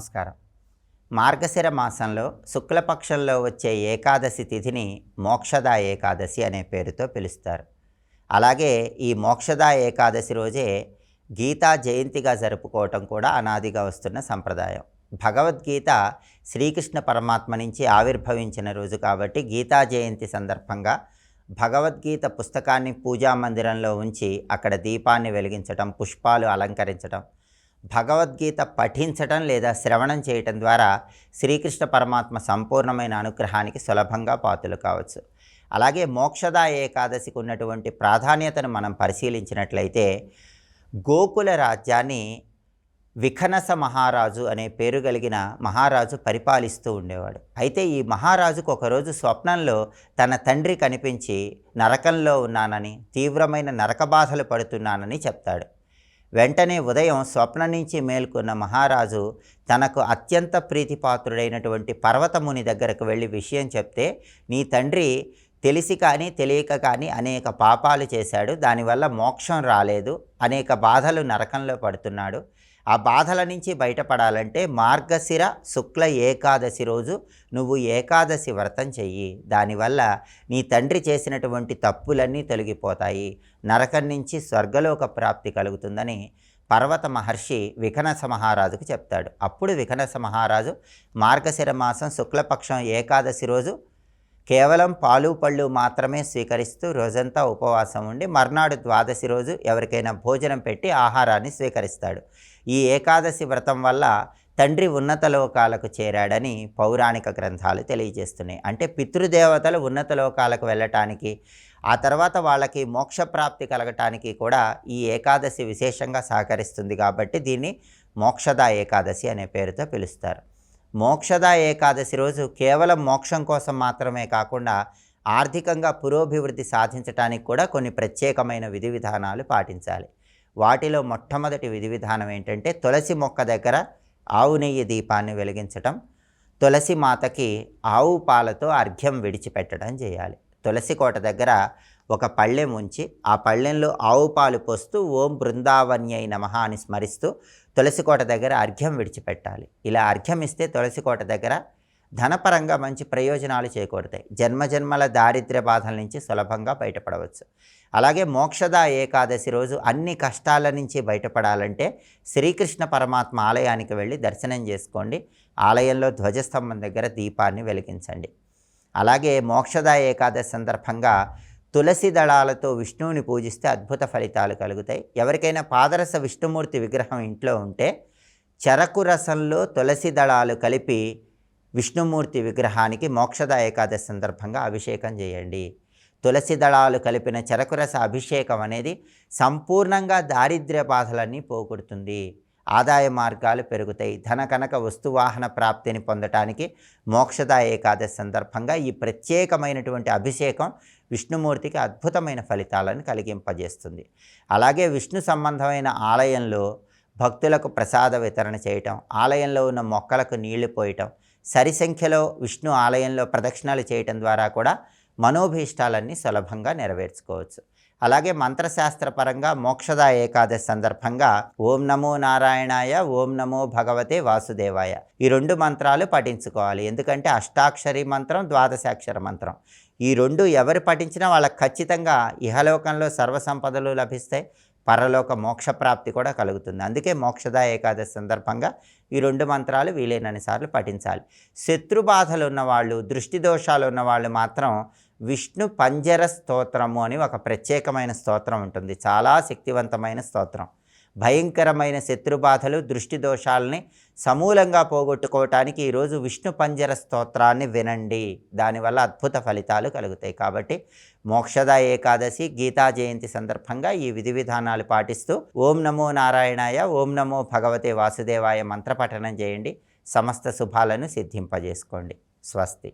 నమస్కారం. మార్గశిర మాసంలో శుక్లపక్షంలో వచ్చే ఏకాదశి తిథిని మోక్షదా ఏకాదశి అనే పేరుతో పిలుస్తారు. అలాగే ఈ మోక్షదా ఏకాదశి రోజే గీతా జయంతిగా జరుపుకోవటం కూడా అనాదిగా వస్తున్న సంప్రదాయం. భగవద్గీత శ్రీకృష్ణ పరమాత్మ నుంచి ఆవిర్భవించిన రోజు కాబట్టి గీతా జయంతి సందర్భంగా భగవద్గీత పుస్తకాన్ని పూజా మందిరంలో ఉంచి అక్కడ దీపాన్ని వెలిగించటం పుష్పాలు అలంకరించటం భగవద్గీత పఠించటం లేదా శ్రవణం చేయటం ద్వారా శ్రీకృష్ణ పరమాత్మ సంపూర్ణమైన అనుగ్రహానికి సులభంగా పాతులు కావచ్చు. అలాగే మోక్షదా ఏకాదశికి ఉన్నటువంటి ప్రాధాన్యతను మనం పరిశీలించినట్లయితే గోకుల రాజ్యాన్ని విఖనస మహారాజు అనే పేరు కలిగిన మహారాజు పరిపాలిస్తూ ఉండేవాడు. అయితే ఈ మహారాజుకు ఒకరోజు స్వప్నంలో తన తండ్రి కనిపించి నరకంలో ఉన్నానని తీవ్రమైన నరక బాధలు పడుతున్నానని చెప్తాడు. వెంటనే ఉదయం స్వప్నం నుంచి మేల్కొన్న మహారాజు తనకు అత్యంత ప్రీతిపాత్రుడైనటువంటి పర్వతముని దగ్గరకు వెళ్ళి విషయం చెప్తే నీ తండ్రి తెలిసి కానీ తెలియక కానీ అనేక పాపాలు చేశాడు. దానివల్ల మోక్షం రాలేదు. అనేక బాధలు నరకంలో పడుతున్నాడు. ఆ బాధల నుంచి బయటపడాలంటే మార్గశిర శుక్ల ఏకాదశి రోజు నువ్వు ఏకాదశి వ్రతం చెయ్యి. దానివల్ల నీ తండ్రి చేసినటువంటి తప్పులన్నీ తొలగిపోతాయి. నరకం నుంచి స్వర్గలోక ప్రాప్తి కలుగుతుందని పర్వత మహర్షి వికనస మహారాజుకు చెప్తాడు. అప్పుడు వికనస మహారాజు మార్గశిర మాసం శుక్లపక్షం ఏకాదశి రోజు కేవలం పాలు పళ్ళు మాత్రమే స్వీకరిస్తూ రోజంతా ఉపవాసం ఉండి మర్నాడు ద్వాదశి రోజు ఎవరికైనా భోజనం పెట్టి ఆహారాన్ని స్వీకరిస్తాడు. ఈ ఏకాదశి వ్రతం వల్ల తండ్రి ఉన్నత లోకాలకు చేరాడని పౌరాణిక గ్రంథాలు తెలియజేస్తున్నాయి. అంటే పితృదేవతలు ఉన్నత లోకాలకు వెళ్ళటానికి ఆ తర్వాత వాళ్ళకి మోక్షప్రాప్తి కలగటానికి కూడా ఈ ఏకాదశి విశేషంగా సహకరిస్తుంది కాబట్టి దీన్ని మోక్షద ఏకాదశి అనే పేరుతో పిలుస్తారు. మోక్షద ఏకాదశి రోజు కేవలం మోక్షం కోసం మాత్రమే కాకుండా ఆర్థికంగా పురోభివృద్ధి సాధించడానికి కూడా కొన్ని ప్రత్యేకమైన విధి విధానాలు పాటించాలి. వాటిలో మొట్టమొదటి విధి విధానం ఏంటంటే తులసి మొక్క దగ్గర ఆవు నెయ్యి దీపాన్ని వెలిగించటం తులసి మాతకి ఆవు పాలతో అర్ఘ్యం విడిచిపెట్టడం చేయాలి. తులసి కోట దగ్గర ఒక పళ్ళెం ఉంచి ఆ పళ్ళెంలో ఆవు పాలు పోస్తూ ఓం బృందావన్యై నమ అని స్మరిస్తూ తులసికోట దగ్గర అర్ఘ్యం విడిచిపెట్టాలి. ఇలా అర్ఘ్యం ఇస్తే తులసికోట దగ్గర ధనపరంగా మంచి ప్రయోజనాలు చేకూరుతాయి. జన్మజన్మల దారిద్ర్య బాధల నుంచి సులభంగా బయటపడవచ్చు. అలాగే మోక్షద ఏకాదశి రోజు అన్ని కష్టాల నుంచి బయటపడాలంటే శ్రీకృష్ణ పరమాత్మ ఆలయానికి వెళ్ళి దర్శనం చేసుకోండి. ఆలయంలో ధ్వజస్తంభం దగ్గర దీపాన్ని వెలిగించండి. అలాగే మోక్షద ఏకాదశి సందర్భంగా తులసి దళాలతో విష్ణువుని పూజిస్తే అద్భుత ఫలితాలు కలుగుతాయి. ఎవరికైనా పాదరస విష్ణుమూర్తి విగ్రహం ఇంట్లో ఉంటే చెరకు రసంలో తులసి దళాలు కలిపి విష్ణుమూర్తి విగ్రహానికి మోక్షద ఏకాదశి సందర్భంగా అభిషేకం చేయండి. తులసి దళాలు కలిపిన చెరకురస అభిషేకం అనేది సంపూర్ణంగా దారిద్ర్య బాధలన్నీ పోగొడుతుంది. ఆదాయ మార్గాలు పెరుగుతాయి. ధన కనక వస్తువాహన ప్రాప్తిని పొందటానికి మోక్షద ఏకాదశి సందర్భంగా ఈ ప్రత్యేకమైనటువంటి అభిషేకం విష్ణుమూర్తికి అద్భుతమైన ఫలితాలను కలిగింపజేస్తుంది. అలాగే విష్ణు సంబంధమైన ఆలయంలో భక్తులకు ప్రసాద వితరణ చేయటం ఆలయంలో ఉన్న మొక్కలకు నీళ్ళు పోయటం సరి సంఖ్యలో విష్ణు ఆలయంలో ప్రదక్షిణలు చేయటం ద్వారా కూడా మనోభీష్టాలన్నీ సులభంగా నెరవేర్చుకోవచ్చు. అలాగే మంత్రశాస్త్రపరంగా మోక్షద ఏకాదశి సందర్భంగా ఓం నమో నారాయణాయ ఓం నమో భగవతే వాసుదేవాయ. ఈ రెండు మంత్రాలు పఠించుకోవాలి. ఎందుకంటే అష్టాక్షరి మంత్రం ద్వాదశాక్షర మంత్రం. ఈ రెండు ఎవరు పఠించినా వాళ్ళకి ఖచ్చితంగా ఇహలోకంలో సర్వసంపదలు లభిస్తాయి. పరలోక మోక్షప్రాప్తి కూడా కలుగుతుంది. అందుకే మోక్షద ఏకాదశి సందర్భంగా ఈ రెండు మంత్రాలు వీలైనన్ని సార్లు పఠించాలి. శత్రుబాధలు ఉన్నవాళ్ళు దృష్టి దోషాలు ఉన్నవాళ్ళు మాత్రం విష్ణు పంజర స్తోత్రము అని ఒక ప్రత్యేకమైన స్తోత్రం ఉంటుంది. చాలా శక్తివంతమైన స్తోత్రం. భయంకరమైన శత్రుబాధలు దృష్టి దోషాలని సమూలంగా పోగొట్టుకోవటానికి ఈరోజు విష్ణు పంజర స్తోత్రాన్ని వినండి. దానివల్ల అద్భుత ఫలితాలు కలుగుతాయి. కాబట్టి మోక్షద ఏకాదశి గీతా జయంతి సందర్భంగా ఈ విధి విధానాలు పాటిస్తూ ఓం నమో నారాయణాయ ఓం నమో భగవతే వాసుదేవాయ మంత్రపఠనం చేయండి. సమస్త శుభాలను సిద్ధింపజేసుకోండి. స్వస్తి.